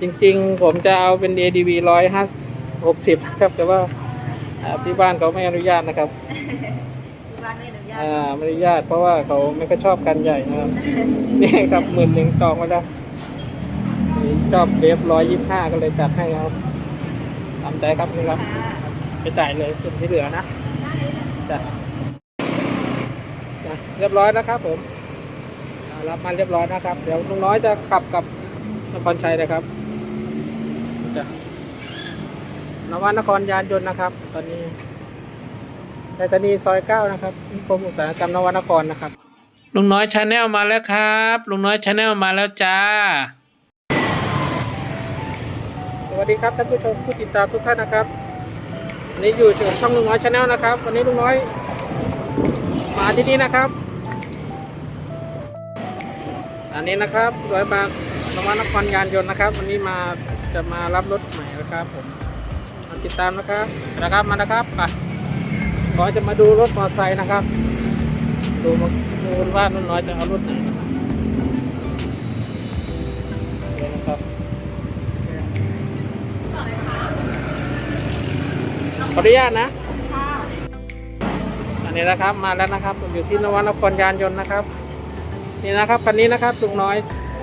จริงๆ ผมจะเอาเป็น ADV ร้อยห้าหกสิบครับ แต่ว่าอ่าที่บ้านเขาไม่อนุญาตนะครับร้านไม่อนุญาตอ่าไม่อนุญาตเพราะว่าเขาไม่ก็ชอบกันใหญ่นะครับ นี่ครับหมื่นหนึ่งจองไว้แล้วนี่ชอบเวฟร้อยยี่ห้าก็เลยจัดให้ครับตามใจครับนี่ครับ ไปจ่ายเลยส่วนที่เหลือนะจ้ะจ้ะเรียบร้อยนะครับผมอ่ารับมาเรียบร้อยนะครับ เดี๋ยวลุงน้อยจะขับกับ นครชัยนะครับจ้ะนวนครยานยนต์นะครับ ตอนนี้ไปรษณีย์ซอยเก้านะครับนิคมอุตสาหกรรมนวนครนะครับ ลุงน้อยชาแนลมาแล้วครับ ลุงน้อยชาแนลมาแล้วจ้า สวัสดีครับท่านผู้ชมผู้ติดตามทุกท่านนะครับวันนี้อยู่กับช่องลุงน้อยชาแนลนะครับ วันนี้ลุงน้อย มาที่นี่นะครับ อันนี้นะครับร้อยบาง นวนครยานยนต์นะครับ วันนี้มาจะมารับรถใหม่นะครับผมมาติดตามนะครับนะครับมานะครับไปขอจะมาดูรถมอเตอร์ไซค์นะครับ ดูมาดูว่านุ่นน้อยจะเอารถไหนนะครับขออนุญาตนะอันนี้นะครับมาแล้วนะครับผมอยู่ที่นวนครยานยนต์นะครับ นี่นะครับคันนี้นะครับลุงน้อย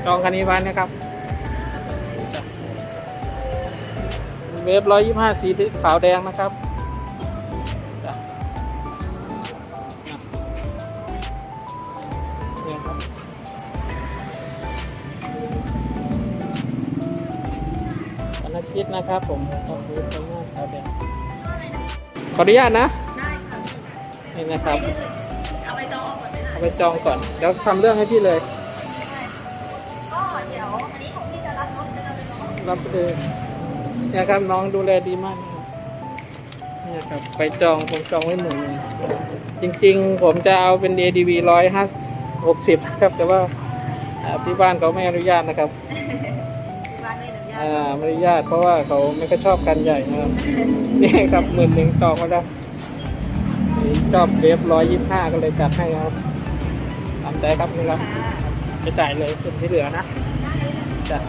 จองคันนี้ไว้นะครับ เวฟร้อยยี่ห้าสีขาวแดงนะครับจ้ะเนี่ยครับวันอาทิตย์นะครับผมขอบคุณมากครับเดี๋ยวขออนุญาตนะ ได้ค่ะนี่นะครับ เอาไปจองก่อนเลยนะเอาไปจองก่อน เดี๋ยวทำเรื่องให้พี่เลย รับไปเลยเนี่ยครับน้องดูแลดีมากนะครับเนี่ยครับไปจองผมจองไว้หมื่นหนึ่งจริง ๆ ผมจะเอาเป็น ADV ร้อยห้าหกสิบครับ แต่ว่าอ่าที่บ้านเขาไม่อนุญาตนะครับร้านไม่อนุญาตอ่าไม่อนุญาตเพราะว่าเขาไม่ก็ชอบกันใหญ่นะครับนี่ครับหมื่นหนึ่งจองไว้แล้วนี่ชอบเวฟร้อยยี่ห้าก็เลยจัดให้ครับตามใจครับนี่ครับไปจ่ายเลยส่วนที่เหลือนะจ้ะ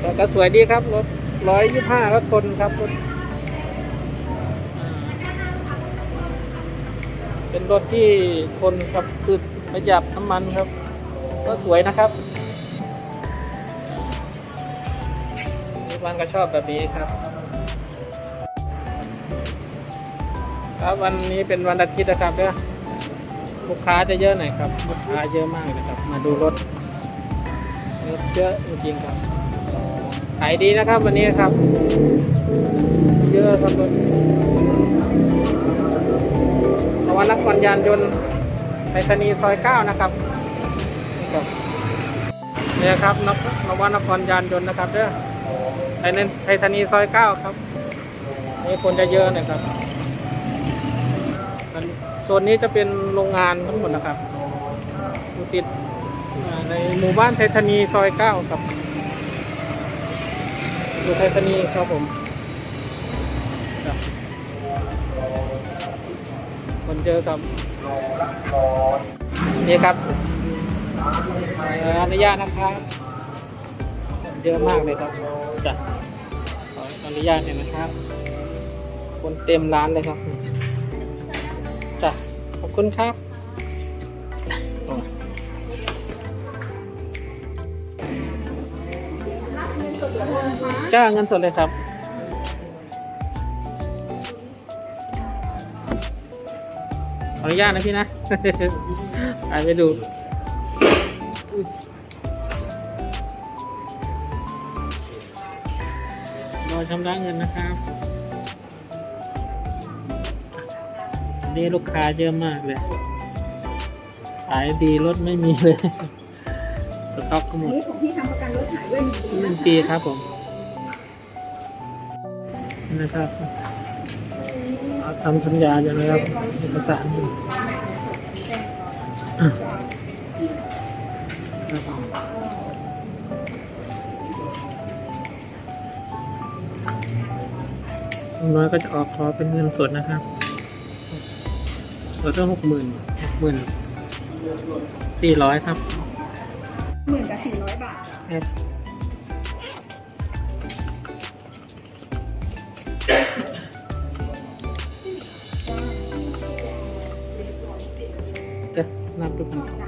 แต่ก็สวยดีครับรถร้อยยี่ห้าก็ทนครับรถเป็นรถที่ทนครับคือประหยัดน้ำมันครับ ก็สวยนะครับทุกวันก็ชอบแบบนี้ครับ ครับวันนี้เป็นวันอาทิตย์นะครับเนี่ยลูกค้าจะเยอะหน่อยครับ ลูกค้าเยอะมากเลยครับ มาดูรถรถเยอะจริงๆครับ ขายดีนะครับวันนี้ครับ เยอะครับรถนวันนครยานยนต์ไปรษณีย์ซอยเก้านะครับนี่ครับเนี่ยครับนวนวันนครยานยนต์นะครับเด้อไทยในไทยธานีซอยเก้าครับนี่คนจะเยอะน่อยครับอันโซนนี้จะเป็นโรงงานทั้งหมดนะครับอยู่ติดในหมู่บ้านไทยธานีซอยเก้าครับ อยู่ไทยธานีครับผมครันเจอครับนี่ครับอนุญาตนะครับเยอะมากเลยครับจ้ะขออนุญาตหน่อยนะครับ คนเต็มร้านเลยครับจ้ะขอบคุณครับ จ้าเงินสดเลยครับขออนุญาตนะพี่นะไปไปดูรอชำระเงินนะครับนี่ลูกค้าเยอะมากเลย ขายดีรถไม่มีเลย ต็อกก็หมดนี่ของพี่ทำประกันรถหายด้วยมีหนึ่งปีครับผมนี่นะครับเอาทำสัญญาอยู่นะครับเอกสารอยู่อะครับผมลุงน้อยก็จะออกขอเป็นเงินสดนะครับเราต้องหกหมื่นหกหมื่นสี่ร้อยครับ หมื่นกับสี่ร้อยบาทจ้ะครับจะนับดูก่อน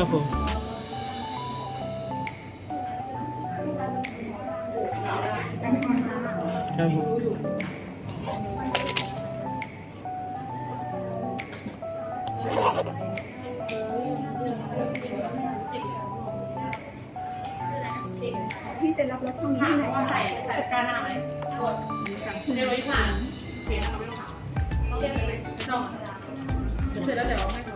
ครับผมแล้วก็มาครับผมที่เซ็นรับรถช่องนี้ให้หน่อยค่ะใส่ใส่กร้ารหน้าไหมกดเดี๋ยวไว้ผ่านเขียนเอาไม่ต้องถามต้องเรียกเลยไม่ต้องเสร็จแล้วเดี๋ยวให้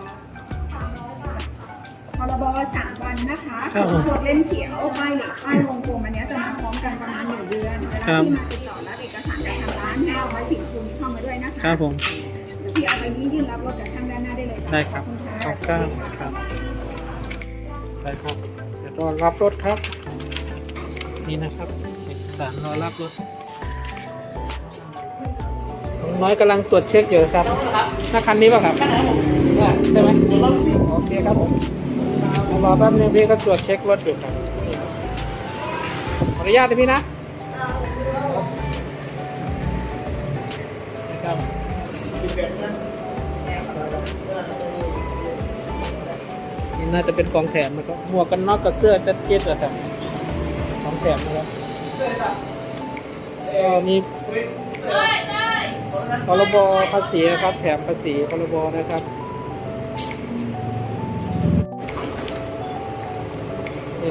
รบสามวันนะคะครับผม พวกเล่มเขียวป้ายเหล็กป้ายวงกลมอันเนี้ยจะมาพร้อมกันประมาณหนึ่งเดือนเวลาครับที่มาติดต่อรับเอกสารจากทางร้านให้เอาไว้สิ่งคุณเข้ามาด้วยนะคะครับผมที่เอาไปนี้ยื่นรับรถจากช่างด้านหน้าได้เลยจ้ะได้ครับขอบคุณขอบค่ะคุณครับ ได้ครับ เดี๋ยวรอรับรถครับ นี่นะครับ เอกสารรอรับรถน้องน้อยกำลังตรวจเช็คอยู่ครับหน้าคันนี้ป่ะครับ ใช่ไหมโอเคครับผม รอแป๊บนึงพี่ก็ตรวจเช็ครถอยู่ครับนี่ครับขออนุญาตนะพี่นะนะครับนี่น่าจะเป็นของแถมนะครับหมวกกันน็อกกับเสื้อแจ็คเก็ตอะครับของแถมนะครับก็มีพรบภาษีนะครับ แถมภาษีพรบนะครับ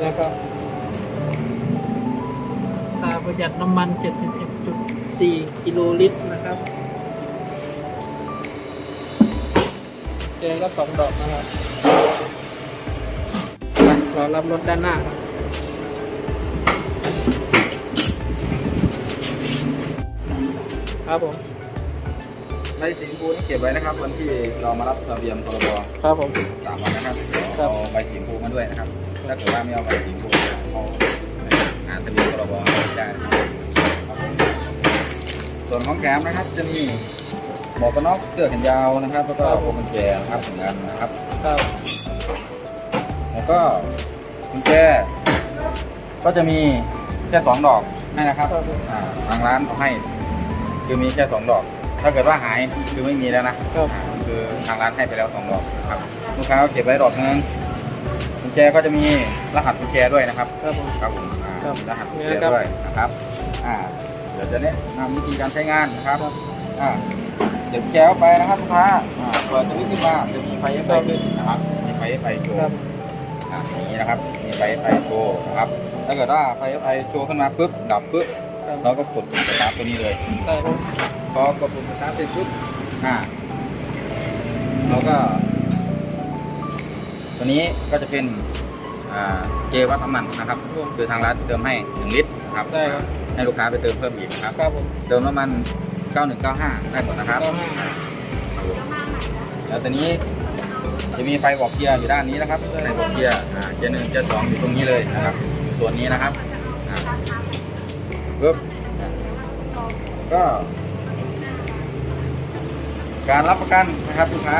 นี่นะครับตาประหยัดน้ำมัน 71.4 กิโลลิตรนะครับเจอก็สองดอกนะครับมารอรับรถด้านหน้าครับครับผมใบสีชมพูนี่เก็บไว้นะครับ วันที่เรามารับทะเบียนพรบครับผมสามวันนะครับครับเอาใบสีชมพูมาด้วยนะครับ ถ้าเกิดว่าไม่เอาใบสีชมพูเอาหาทะเบียนพรบไม่ได้นะครับส่วนของแถมนะครับจะมีหมวกกันน็อกเสื้อแขนยาวนะครับแล้วก็พวงกุญแจนะครับหนึ่งอันนะครับครับแล้วก็กุญแจก็จะมีแค่สองดอกให้นะครับครับผมอ่าทางร้านเอาให้ คือมีแค่สองดอก ถ้าเกิดว่าหายคือไม่มีแล้วนะครับอ่าคือทางร้านให้ไปแล้วสองดอกครับลูกค้าก็เก็บไว้ดอกนึงกุ ญแจก็จะมีรหัสกุญแจด้วยนะครับ ครับผม ครับผมอ่าครับมีรหัสกุญนี่แจนะครับด้วยนะครับอ่าเดี๋ยวจะแนะนำวิธีการใช้งานนะครับครับ อ่าเดี๋ยวกุญแจเข้าไปนะครับลูกค้าอ่าเปิดตัวนี้ขึ้นมาจะมีไฟไฟขึ้นนะครับมีไฟไฟโชครัว์บอะอย่างนี้นะครับมีไฟไฟโชว์นะครับถ้าเกิดว่าไฟไฟโชว์ขึ้นมาปุ๊บดับปุ๊บครับเราก็กดปุ่มสตาร์ทตัวนี้เลย ได้ครับ พอกดปุ่มสตาร์ทเสร็จปุ๊บอ่าเราก็ ตัวนี้ก็จะเป็นอ่าเกวัดน้ำมันนะครับ คือทางร้านเติมให้1ลิตรนะครับได้ครับ ให้ลูกค้าไปเติมเพิ่มอีกนะครับ ครับผมเติมน้ำมัน 9195 ได้หมดนะครับเก้าห้าครับผมแล้วตอนนี้จะมีไฟบอกเกียร์อยู่ด้านนี้นะครับไฟบอกเกียร์อ่าเกียร์หนึ่งเกียร์สองอยู่ตรงนี้เลยนะครับอยู่ส่วนนี้นะครับอ่าปึ๊บก็ การรับประกันนะครับลูกค้า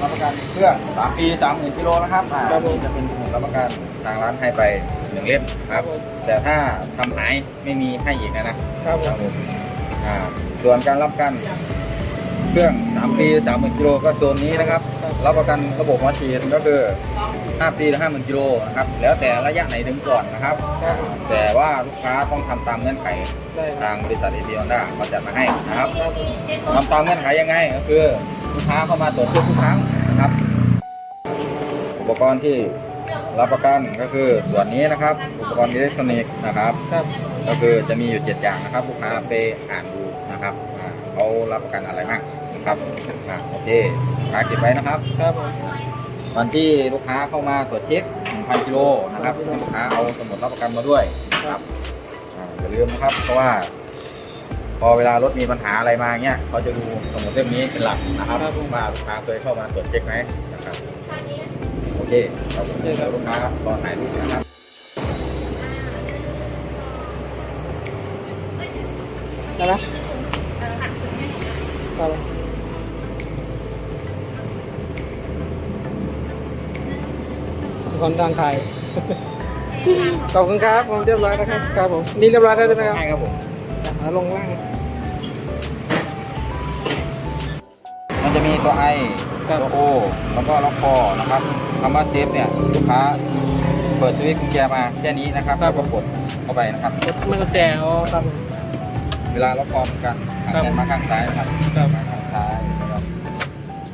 รับประกันเครื่อง3ปี30,000กิโลนะครับอ่าครับผมนี่จะเป็นสมุดรับประกันทางร้านให้ไปหนึ่งเล่มครับ แต่ถ้าทำหายไม่มีให้อีกนะนะครับผครับมผมอ่าส่วนการรับประกัน เครื่อง 3 ปี30,000กิโลก็โซนนี้นะครับ รับประกันระบบหัวฉีดก็คือ 5 ปีหรือ50,000กิโลนะครับ แล้วแต่ระยะไหนถึงก่อนนะครับ แต่ว่าลูกค้าต้องทำตามเงื่อนไขทางบริษัทเอพีฮอนด้าเขาจัดมาให้นะครับทำตามเงื่อนไขยังไงก็คือลูกค้าเข้ามาตรวจเช็คทุกครั้งนะครับ อุปกรณ์ที่รับประกันก็คือส่วนนี้นะครับ อุปกรณ์อิเล็กทรอนิกส์นะครับ ก็คือจะมีอยู่เจ็ดอย่างนะครับ ลูกค้าไปอ่านดูนะครับอ่าเขารับประกันอะไรบ้าง ครับอะโอเคลูกค้าเก็บไว้นะครับ ครับผมวันที่ลูกค้าเข้ามาตรวจเช็ค 1,000 กิโลนะครับให้ลูกค้าเอาสมุดรับประกันมาด้วยนะครับอ่าอย่าลืมนะครับ เพราะว่า พอเวลารถมีปัญหาอะไรมาเงี้ยเขาจะดูสมุดเล่มนี้เป็นหลักนะครับว่าลูกค้าเคยเข้ามาตรวจเช็คไหมนะครับโอเคครับผมเดี๋ยวลูกค้ารอถ่ายรูปนะครับ ได้ไหมครับ คนทางไทยขอบคุณครับผมเรียบร้อยแล้วครับครับผมนี่เรียบร้อยแล้วใช่ไหมครับใช่ครับผมอะเอาลงล่างมันจะมีตัว I ครับตัว O แล้วก็ล็อกคอนะครับคำว่าเซฟเนี่ยลูกค้าเปิดสวิตช์กุญแจมาแค่นี้นะครับแล้วก็กดเข้าไปนะครับมันก็แจอ๋อครับผมเวลาล็อกคอเหมือนกันหันครับแขนมาข้างซ้ายนะครับครับมาข้างซ้ายนะครับ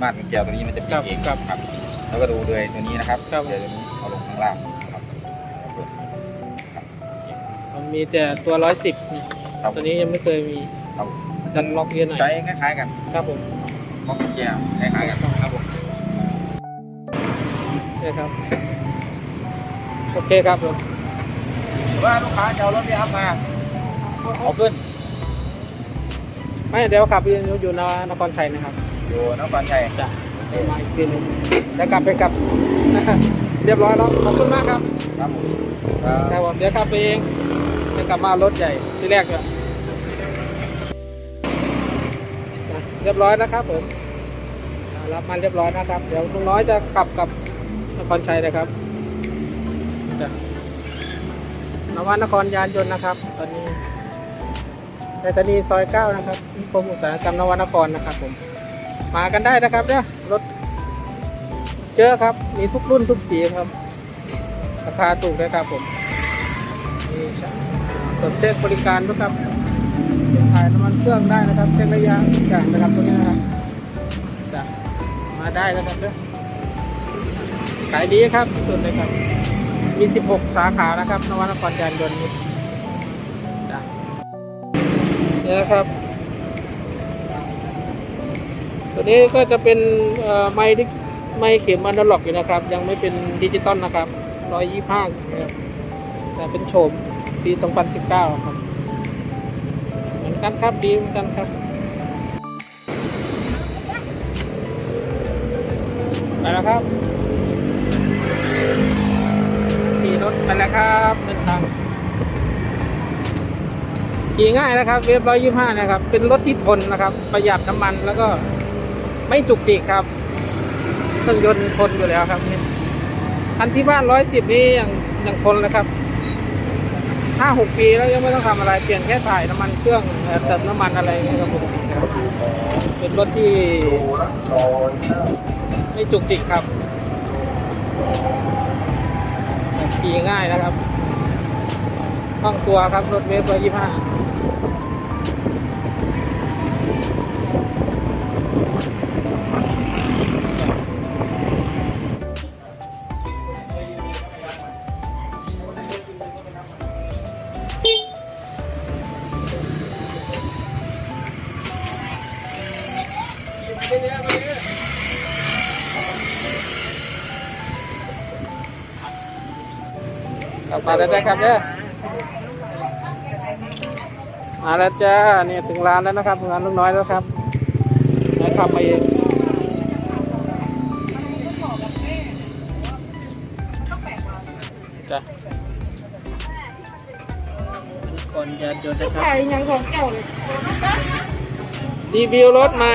มาดกุญแจตัวนี้มันจะปิดครับเองครับครับแล้วก็ดูเลยตัวนี้นะครับครับเดี๋ยวตัวนี้เอาลง ข้างล่างครับเปิดครับมันมีแต่ตัวร้อยสิบครับตัวนี้ยังไม่เคยมีครับดันล็อกเยอะหน่อยใช้คล้ายๆกัน ครับผมล็อกกุญแจคล้ายๆกันครับผมนี่ครับ โอเคครับผมหรือว่าลูกค้าจะเอารถไปอัพมาเอาขึ้น ไม่เดี๋ยวขับอยู่อยู่นครชัยนะครับ อยู่นครชัยจะไปมาอีกทีหนึงแล้วกลับไปกลับ เรียบร้อยแล้วขอบคุณมากครับครับผมครับผมเดี๋ยวขับไปเองจะกลับมารถใหญ่ที่แรกเลยเรียบร้อยนะครับผมอ่ารับมันเรียบร้อยนะครับ เดี๋ยวลุงน้อยจะขับกับนครชัยนะครับจะนวนครยานยนต์นะครับ ตอนนี้ในสถานีซอยเก้านะครับนิคมอุตสาหกรรมนวนครนะครับ ผม มากันได้นะครับเนี่ยรถ เจอครับ มีทุกรุ่นทุกสีครับ ราคาถูกเลยครับผมนี่สดเช็คบริการด้วยครับถ่ายน้ำมันเครื่องได้นะครับ เช็คระยะทุกอย่างนะครับตรงนี้นะครับจะมาได้นะครับเด้อขายดีครับสุดเลยครับ มี 16 สาขานะครับนวนครยานยนต์นี่จ้ะนี่นะครับตัวนี้ก็จะเป็นไม้ที่ ไม้เข็มอันดล็อกอยู่นะครับ ยังไม่เป็นดิจิตอลนะครับ125นะครับแต่เป็นโฉมปี 2019 ครับ เหมือนกันครับดีเหมือนกันครับไปแล้วครับขี่รถไปแล้วครับเดินทางขี่ง่ายนะครับ เวฟร้อยยี่ห้านะครับ เป็นรถที่ทนนะครับ ประหยัดน้ำมันแล้วก็ไม่จุกจิกครับ เครื่องยนต์ทนอยู่แล้วครับนี่คันที่บ้านร้อยสิบนี่ยังยังทนเลยครับห้าหกปีแล้วยังไม่ต้องทำอะไรเปลี่ยนแค่ถ่ายน้ำมันเครื่องเติมน้ำมันอะไรนะครับผมเป็นรถที่ไม่จุกจิกครับขี่ง่ายนะครับคล่องตัวครับรถเวฟร้อยยี่ห้า มาแล้วนะครับเด้อมาแล้วจ้าเนี่ยถึงร้านแล้วนะครับถึงร้านลุงน้อยแล้วครับแล้วขับมาเองจ้ะก่อนจะโยนนะครับขายยังของเก่าเลยรีวิวรถใหม่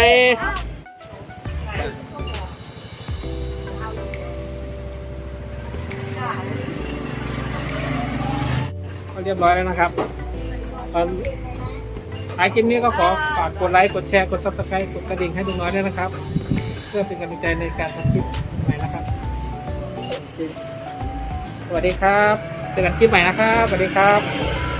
เรียบร้อยแล้วนะครับตอนท้ายคลิปนี้ก็ขอฝากกดไลค์กดแชร์กดซับสไครต์กดกระดิ่งให้ลุงน้อยด้วยนะครับ เพื่อเป็นกำลังใจในการทำคลิปใหม่นะครับ สวัสดีครับเจอกันคลิปใหม่นะครับสวัสดีครับ